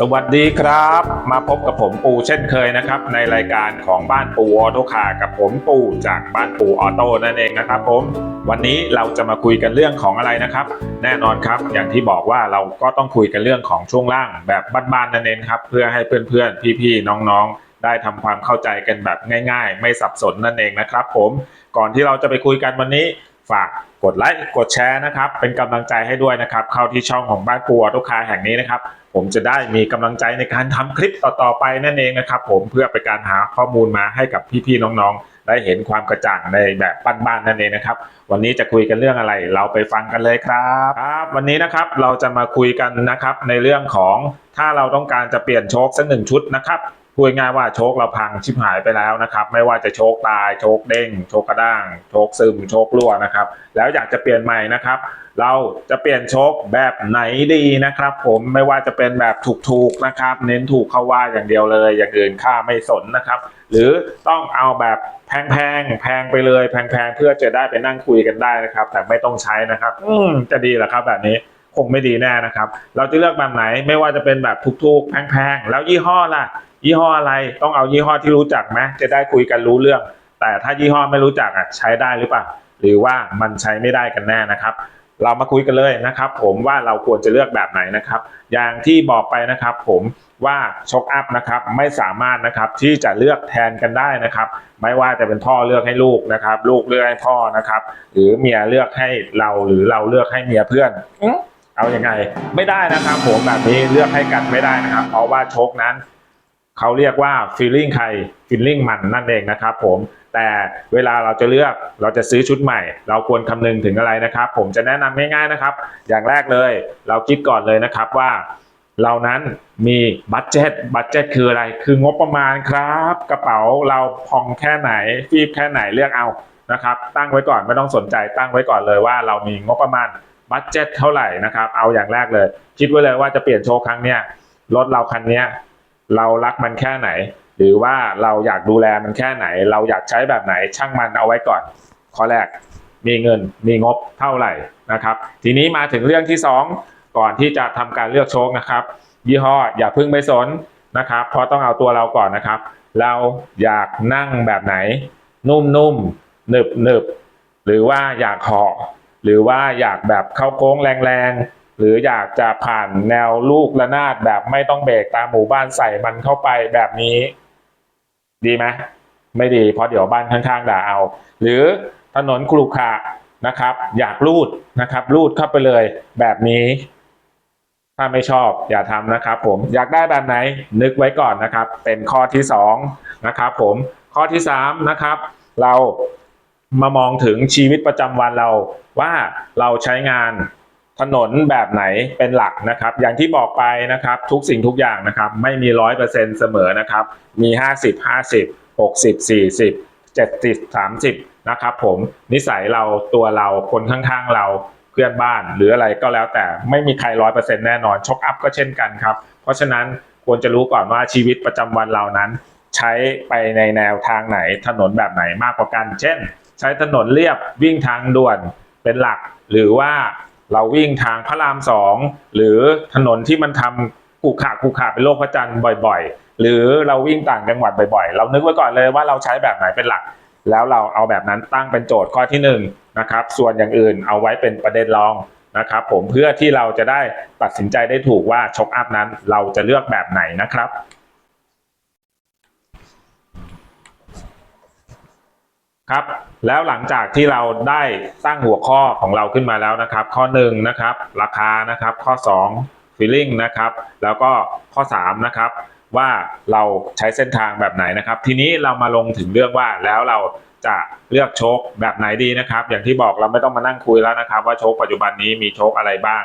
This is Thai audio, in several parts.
สวัสดีครับ มาพบกับผมปูเช่นเคยนะครับ ในรายการของบ้านปูออโต้คากับผมปูจากบ้านปูออโต้นั่นเองนะครับผมวันนี้เราจะมาคุยกันเรื่องของอะไรนะครับ แน่นอนครับ อย่างที่บอกว่าเราก็ต้องคุยกันเรื่องของช่วงล่างแบบบ้านๆนั่นเองครับ เพื่อให้เพื่อนๆ พี่ๆ น้องๆได้ทำความเข้าใจกันแบบง่ายๆ ไม่สับสนนั่นเองนะครับผมก่อนที่เราจะไปคุยกันวันนี้ฝากกดไลค์กดแชร์นะครับ เป็นกำลังใจให้ด้วยนะครับ เข้าที่ช่องของบ้านปูออโต้คาแห่งนี้นะครับ ผมจะได้มีกำลังใจในการทำคลิปต่อๆไปนั่นเองนะครับ ผมเพื่อเป็นการหาข้อมูลมาให้กับพี่ๆน้องๆ ได้เห็นความกระจ่างในแบบบ้านๆนั่นเองนะครับ วันนี้จะคุยกันเรื่องอะไร เราไปฟังกันเลยครับครับวันนี้นะครับเราจะมาคุยกันนะครับในเรื่องของถ้าเราต้องการจะเปลี่ยนโชคสักหนึ่งชุดนะครับ พูดง่ายว่าโชคเราพังชิบหายไปแล้วนะครับ ไม่ว่าจะโชคตายโชคเด้ง โชคกระด้าง โชคซึมโชครั่วนะครับ แล้วอยากจะเปลี่ยนใหม่นะครับ เราจะเปลี่ยนโชคแบบไหนดีนะครับ ผมไม่ว่าจะเป็นแบบถูกๆนะครับ เน้นถูกเข้าว่าอย่างเดียวเลย อย่างอื่นค่าไม่สนนะครับ หรือต้องเอาแบบแพงๆแพงไปเลยแพงๆเพื่อจะได้ไปนั่งคุยกันได้นะครับ แต่ไม่ต้องใช้นะครับ อืมจะดีเหรอครับแบบนี้คงไม่ดีแน่นะครับ เราจะเลือกแบบไหนไม่ว่าจะเป็นแบบถูกๆแพงๆแล้วยี่ห้อล่ะ ยี่ห้ออะไรต้องเอายี่ห้อที่รู้จักไหมจะได้คุยกันรู้เรื่อง แต่ถ้ายี่ห้อไม่รู้จักอะใช้ได้หรือเปล่าหรือว่ามันใช้ไม่ได้กันแน่นะครับ เรามาคุยกันเลยนะครับ ผมว่าเราควรจะเลือกแบบไหนนะครับ อย่างที่บอกไปนะครับ ผมว่าช็อคอัพนะครับไม่สามารถนะครับที่จะเลือกแทนกันได้นะครับ ไม่ว่าจะเป็นพ่อเลือกให้ลูกนะครับ ลูกเลือกให้พ่อนะครับ หรือเมียเลือกให้เราหรือเราเลือกให้เมียเพื่อนเอาอยัางไง ไม่ได้นะครับ ผมแบบนี้เลือกให้กันไม่ได้นะครับ เพราะว่าโชคนั้น เขาเรียกว่า feeling ใคร feeling มันนั่นเองนะครับผมแต่เวลาเราจะเลือกเราจะซื้อชุดใหม่ เราควรคำนึงถึงอะไรนะครับ ผมจะแนะนำง่ายๆนะครับ อย่างแรกเลย เราคิดก่อนเลยนะครับว่าเรานั้นมีบัตเจ็ตบัตเจ็ตคืออะไร คืองบประมาณครับ กระเป๋าเราพองแค่ไหนฟีบแค่ไหนเลือกเอานะครับ ตั้งไว้ก่อนไม่ต้องสนใจตั้งไว้ก่อนเลยว่าเรามีงบประมาณบัตเจ็ตเท่าไหร่นะครับ เอาอย่างแรกเลย คิดไว้เลยว่าจะเปลี่ยนโชว์ครั้งเนี้ยรถเราคันเนี้ย เรารักมันแค่ไหน หรือว่าเราอยากดูแลมันแค่ไหน เราอยากใช้แบบไหนช่างมันเอาไว้ก่อน ข้อแรกมีเงินมีงบเท่าไหร่นะครับ ทีนี้มาถึงเรื่องที่สองก่อนที่จะทำการเลือกโชคนะครับ ยี่ห้ออย่าพึ่งไปสนนะครับเพราะต้องเอาตัวเราก่อนนะครับ เราอยากนั่งแบบไหน นุ่มๆหนึบๆหรือว่าอยากเหาะหรือว่าอยากแบบเข้าโค้งแรงๆ หรืออยากจะผ่านแนวลูกระนาดแบบไม่ต้องเบรกตามหมู่บ้านใส่มันเข้าไปแบบนี้ ดีไหมไม่ดีเพราะเดี๋ยวบ้านข้างๆด่าเอา หรือถนนครุขระนะครับ อยากรูดนะครับรูดเข้าไปเลยแบบนี้ ถ้าไม่ชอบอย่าทำนะครับ ผมอยากได้แบบไหนนึกไว้ก่อนนะครับ เป็นข้อที่สองนะครับผมข้อที่สามนะครับเรามามองถึงชีวิตประจำวันเราว่าเราใช้งาน ถนนแบบไหนเป็นหลักนะครับ อย่างที่บอกไปนะครับ ทุกสิ่งทุกอย่างนะครับ ไม่มีร้อยเปอร์เซ็นเสมอนะครับ มีห้าสิบห้าสิบหกสิบสี่สิบเจ็ดสิบสามสิบนะครับผมนิสัยเราตัวเราคนข้างๆเราเพื่อนบ้านหรืออะไรก็แล้วแต่ไม่มีใครร้อยเปอร์เซ็นแน่นอนช็อคอัพก็เช่นกันครับ เพราะฉะนั้นควรจะรู้ก่อนว่าชีวิตประจำวันเรานั้น ใช้ไปในแนวทางไหนถนนแบบไหนมากกว่ากัน เช่น ใช้ถนนเรียบวิ่งทางด่วนเป็นหลัก หรือว่า เราวิ่งทางพระรามสองหรือถนนที่มันทำขรุขระขรุขระเป็นโลกพระจันทร์บ่อย ๆ หรือเราวิ่งต่างจังหวัดบ่อยๆ เรานึกไว้ก่อนเลยว่าเราใช้แบบไหนเป็นหลัก แล้วเราเอาแบบนั้นตั้งเป็นโจทย์ข้อที่หนึ่งนะครับส่วนอย่างอื่นเอาไว้เป็นประเด็นรองนะครับผมเพื่อที่เราจะได้ตัดสินใจได้ถูกว่าช็อคอัพนั้นเราจะเลือกแบบไหนนะครับครับ แล้วหลังจากที่เราได้ตั้งหัวข้อของเราขึ้นมาแล้วนะครับ ข้อ1นะครับราคานะครับ ข้อ2 feeling นะครับ แล้วก็ข้อ3นะครับว่าเราใช้เส้นทางแบบไหนนะครับ ทีนี้เรามาลงถึงเรื่องว่าแล้วเราจะเลือกโชคแบบไหนดีนะครับ อย่างที่บอกเราไม่ต้องมานั่งคุยแล้วนะครับ ว่าโชคปัจจุบันนี้มีโชคอะไรบ้าง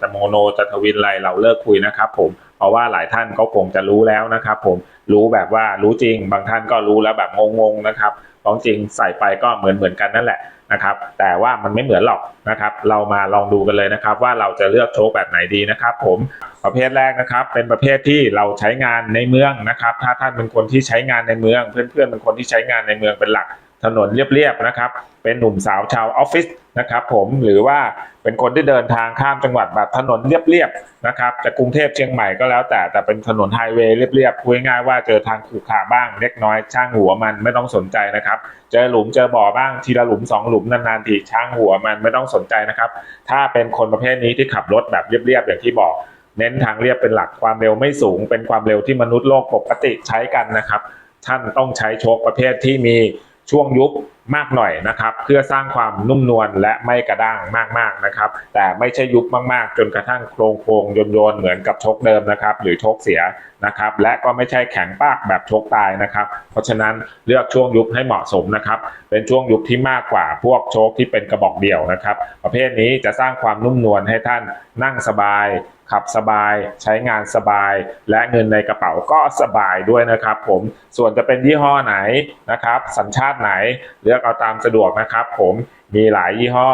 จะโมโนจะทวินอะไรเราเลิกคุยนะครับ ผมเพราะว่าหลายท่านก็คงจะรู้แล้วนะครับ ผมรู้แบบว่ารู้จริง บางท่านก็รู้แล้วแบบงงๆนะครับ ของจริงใส่ไปก็เหมือนเหมือนกันนั่นแหละนะครับแต่ว่ามันไม่เหมือนหรอกนะครับ เรามาลองดูกันเลยนะครับ ว่าเราจะเลือกโชคแบบไหนดีนะครับ ผมประเภทแรกนะครับ เป็นประเภทที่เราใช้งานในเมืองนะครับ ถ้าท่านเป็นคนที่ใช้งานในเมือง เพื่อนๆเป็นคนที่ใช้งานในเมืองเป็นหลัก ถนนเรียบๆนะครับ เป็นหนุ่มสาวชาวออฟฟิศนะครับผมหรือว่าเป็นคนที่เดินทางข้ามจังหวัดแบบถนนเรียบๆนะครับจากกรุงเทพเชียงใหม่ก็แล้วแต่แต่เป็นถนนไฮเวย์เรียบๆพูดง่ายว่าเจอทางขรุขระบ้างเล็กน้อยช่างหัวมันไม่ต้องสนใจนะครับ เจอหลุมเจอบ่อบ้างทีละหลุมสองหลุมนานๆทีช่างหัวมันไม่ต้องสนใจนะครับ ถ้าเป็นคนประเภทนี้ที่ขับรถแบบเรียบๆอย่างที่บอกเน้นทางเรียบเป็นหลักความเร็วไม่สูง เป็นความเร็วที่มนุษย์โลกปกติใช้กันนะครับ ท่านต้องใช้โชคประเภทที่มี ช่วงยุบมากหน่อยนะครับ เพื่อสร้างความนุ่มนวลและไม่กระด้างมากๆนะครับ แต่ไม่ใช่ยุบมากๆ จนกระทั่งโครงโครงโยนโยนๆเหมือนกับชคเดิมนะครับ หรือชคเสียนะครับ และก็ไม่ใช่แข็งปากแบบชคตายนะครับ เพราะฉะนั้นเลือกช่วงยุบให้เหมาะสมนะครับ เป็นช่วงยุบที่มากกว่าพวกโชคที่เป็นกระบอกเดี่ยวนะครับ ประเภทนี้จะสร้างความนุ่มนวลให้ท่านนั่งสบาย ขับสบายใช้งานสบาย และเงินในกระเป๋าก็สบายด้วยนะครับผมส่วนจะเป็นยี่ห้อไหนนะครับ สัญชาติไหนเลือกเอาตามสะดวกนะครับผมมีหลายยี่ห้อ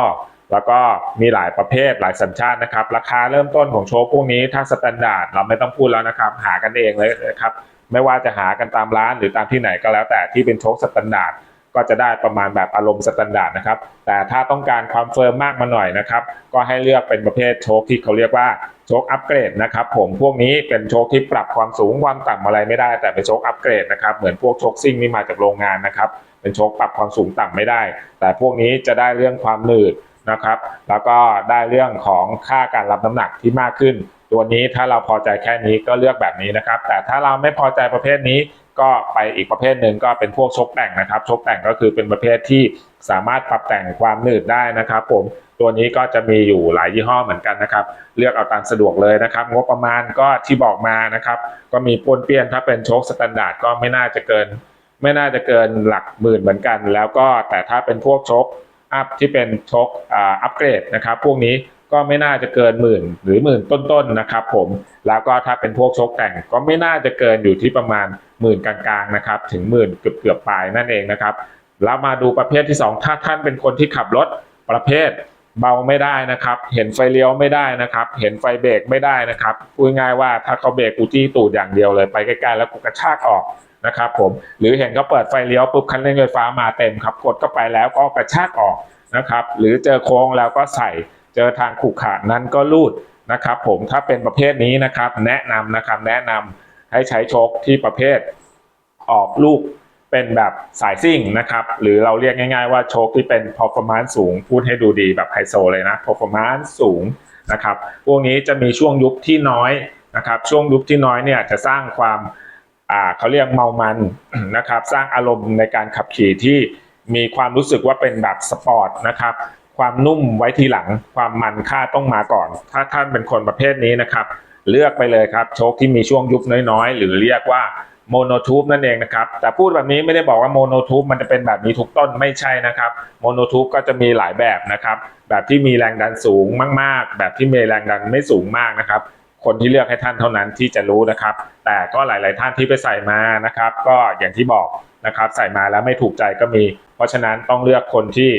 แล้วก็มีหลายประเภทหลายสัญชาตินะครับ ราคาเริ่มต้นของโชว์พวกนี้ถ้าสแตนดาร์ดเราไม่ต้องพูดแล้วนะครับ หากันเองเลยนะครับ ไม่ว่าจะหากันตามร้านหรือตามที่ไหนก็แล้วแต่ที่เป็นโชคสแตนดาร์ด ก็จะได้ประมาณแบบอารมณ์สแตนดาร์ดนะครับ แต่ถ้าต้องการความเฟิร์มมากมาหน่อยนะครับ ก็ให้เลือกเป็นประเภทโชคที่เขาเรียกว่าโชคอัปเกรดนะครับ ผมพวกนี้เป็นโชคที่ปรับความสูงความต่ำอะไรไม่ได้ แต่เป็นโชคอัปเกรดนะครับ เหมือนพวกโชคซิ่งนี่มาจากโรงงานนะครับ เป็นโชคปรับความสูงต่ำไม่ได้ แต่พวกนี้จะได้เรื่องความหนืดนะครับ แล้วก็ได้เรื่องของค่าการรับน้ำหนักที่มากขึ้น ตัวนี้ถ้าเราพอใจแค่นี้ก็เลือกแบบนี้นะครับ แต่ถ้าเราไม่พอใจประเภทนี้ก็ไปอีกประเภทหนึ่งก็เป็นพวกชกแต่งนะครับ ชกแต่งก็คือเป็นประเภทที่สามารถปรับแต่งความหนืดได้นะครับผมตัวนี้ก็จะมีอยู่หลายยี่ห้อเหมือนกันนะครับ เลือกเอาตามสะดวกเลยนะครับ งบประมาณก็ที่บอกมานะครับ ก็มีปนเปี้ยนถ้าเป็นโชคสแตนดาร์ดก็ไม่น่าจะเกิน ไม่น่าจะเกินหลักหมื่นเหมือนกัน แล้วก็แต่ถ้าเป็นพวกโชคอัพที่เป็นโชคอ่าอัปเกรดนะครับ พวกนี้ ก็ไม่น่าจะเกินหมื่นหรือหมื่นต้นๆนะครับผมแล้วก็ถ้าเป็นพวกชคแต่งก็ไม่น่าจะเกินอยู่ที่ประมาณหมื่นกลางๆนะครับถึงหมื่นเกือบๆปลายนั่นเองนะครับแล้วมาดูประเภทที่สองถ้าท่านเป็นคนที่ขับรถประเภทเบาไม่ได้นะครับ เห็นไฟเลี้ยวไม่ได้นะครับ เห็นไฟเบรกไม่ได้นะครับพูดง่ายว่าถ้าเขาเบรกกูจี้ตูดอย่างเดียวเลยไปใกล้ๆแล้วกูกระชากออกนะครับผมหรือเห็นเขาเปิดไฟเลี้ยวปุ๊บคันเร่งไฟฟ้ามาเต็มครับกดเข้าไปแล้วก็กระชากออกนะครับ หรือเจอโค้งแล้วก็ใส่ เจอทางขรุขระนั้นก็ลูดนะครับ ผมถ้าเป็นประเภทนี้นะครับ แนะนำนะครับแนะนำให้ใช้ชคที่ประเภทออกลูกเป็นแบบสายซิ่งนะครับ หรือเราเรียกง่าย ๆ ว่าโชคที่เป็น performance สูง พูดให้ดูดีแบบไฮโซเลยนะ performance สูงนะครับ พวกนี้จะมีช่วงยุบที่น้อยนะครับ ช่วงยุบที่น้อยเนี่ยจะสร้างความอ่าเขาเรียกเมามันนะครับ สร้างอารมณ์ในการขับขี่ที่มีความรู้สึกว่าเป็นแบบสปอร์ตนะครับ ความนุ่มไว้ทีหลัง ความมันค่าต้องมาก่อน ถ้าท่านเป็นคนประเภทนี้นะครับ เลือกไปเลยครับ โชคที่มีช่วงยุบน้อยๆ หรือเรียกว่าโมโนทูบนั่นเองนะครับ แต่พูดแบบนี้ไม่ได้บอกว่าโมโนทูบมันจะเป็นแบบนี้ทุกต้นไม่ใช่นะครับโมโนทูบก็จะมีหลายแบบนะครับ แบบที่มีแรงดันสูงมากๆ แบบที่มีแรงดันไม่สูงมากนะครับ คนที่เลือกให้ท่านเท่านั้นที่จะรู้นะครับ แต่ก็หลาย ๆ ท่านที่ไปใส่มานะครับ ก็อย่างที่บอกนะครับ ใส่มาแล้วไม่ถูกใจก็มี เพราะฉะนั้นต้องเลือกคนที่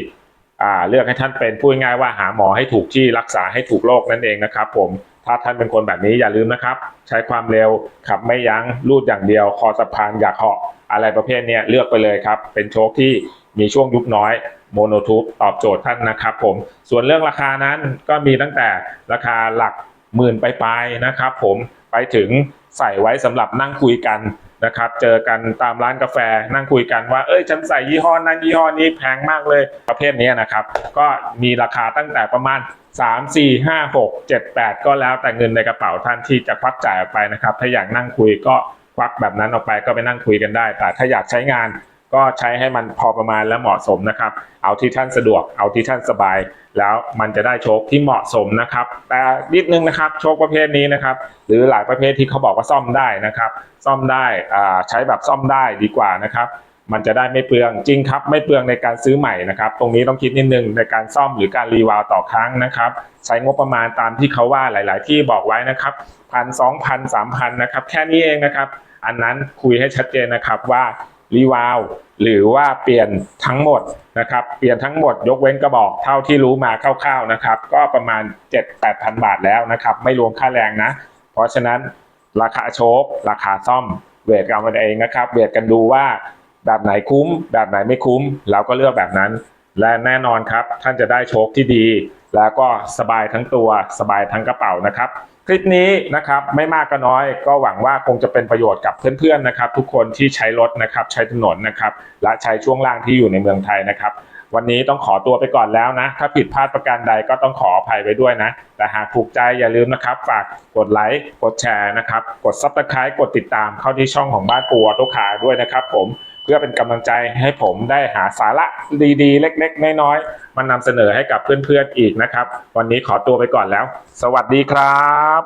เลือกให้ท่านเป็นพูดง่ายว่าหาหมอให้ถูกที่รักษาให้ถูกโรคนั่นเองนะครับ ผมถ้าท่านเป็นคนแบบนี้อย่าลืมนะครับ ใช้ความเร็วขับไม่ยั้งลูดอย่างเดียว คอสะพานอยากเหาะอะไรประเภทเนี้ยเลือกไปเลยครับ เป็นโชคที่มีช่วงยุบน้อยโมโนทูบตอบโจทย์ท่านนะครับผมส่วนเรื่องราคานั้นก็มีตั้งแต่ราคาหลักหมื่นไปลายๆนะครับผมไปถึงใส่ไว้สำหรับนั่งคุยกัน นะครับ เจอกันตามร้านกาแฟนั่งคุยกันว่า เอ้ยฉันใส่ยี่ห้อนั้นยี่ห้อนี้แพงมากเลยประเภทนี้นะครับ ก็มีราคาตั้งแต่ประมาณ 3 4 5 6 7 8 ก็แล้วแต่เงินในกระเป๋าท่านที่จะควักจ่ายออกไปนะครับ ถ้าอยากนั่งคุยก็ควักแบบนั้นออกไปก็ไปนั่งคุยกันได้ แต่ถ้าอยากใช้งาน ก็ใช้ให้มันพอประมาณและเหมาะสมนะครับ เอาที่ท่านสะดวก เอาที่ท่านสบาย แล้วมันจะได้โชคที่เหมาะสมนะครับ แต่นิดนึงนะครับโชคประเภทนี้นะครับ หรือหลายประเภทที่เขาบอกว่าซ่อมได้นะครับ ซ่อมได้อ่าใช้แบบซ่อมได้ดีกว่านะครับ มันจะได้ไม่เปลืองจริงครับ ไม่เปลืองในการซื้อใหม่นะครับ ตรงนี้ต้องคิดนิดนึงในการซ่อมหรือการรีวาลต่อครั้งนะครับ ใช้งบประมาณตามที่เขาว่าหลาย ๆ ที่บอกไว้นะครับพันสองพันสามพันนะครับ แค่นี้เองนะครับ อันนั้นคุยให้ชัดเจนนะครับว่า รีวาลหรือว่าเปลี่ยนทั้งหมดนะครับเปลี่ยนทั้งหมดยกเว้นกระบอกเท่าที่รู้มาคร่าวๆนะครับ ก็ประมาณ 7-8พันบาทแล้วนะครับ ไม่รวมค่าแรงนะ เพราะฉะนั้นราคาโชคราคาซ่อมเวทกันเอาเองนะครับเวทกันดูว่าแบบไหนคุ้ม แบบไหนไม่คุ้ม เราก็เลือกแบบนั้น และแน่นอนครับ ท่านจะได้โชคที่ดี แล้วก็สบายทั้งตัวสบายทั้งกระเป๋านะครับ คลิปนี้นะครับไม่มากก็น้อย ก็หวังว่าคงจะเป็นประโยชน์กับเพื่อนๆนะครับ ทุกคนที่ใช้รถนะครับใช้ถนนนะครับและใช้ช่วงล่างที่อยู่ในเมืองไทยนะครับวันนี้ต้องขอตัวไปก่อนแล้วนะ ถ้าผิดพลาดประการใดก็ต้องขออภัยไว้ด้วยนะ แต่หากถูกใจอย่าลืมนะครับ ฝากกดไลค์ กดแชร์นะครับ กดซับสไคร b ์กดติดตามเข้าที่ช่องของบ้านปูออโตคาด้วยนะครับผม พื่อเป็นกำลังใจให้ผมได้หาสาระดีๆ เล็กๆ น้อยๆมานำเสนอให้กับเพื่อนๆอีกนะครับ วันนี้ขอตัวไปก่อนแล้ว สวัสดีครับ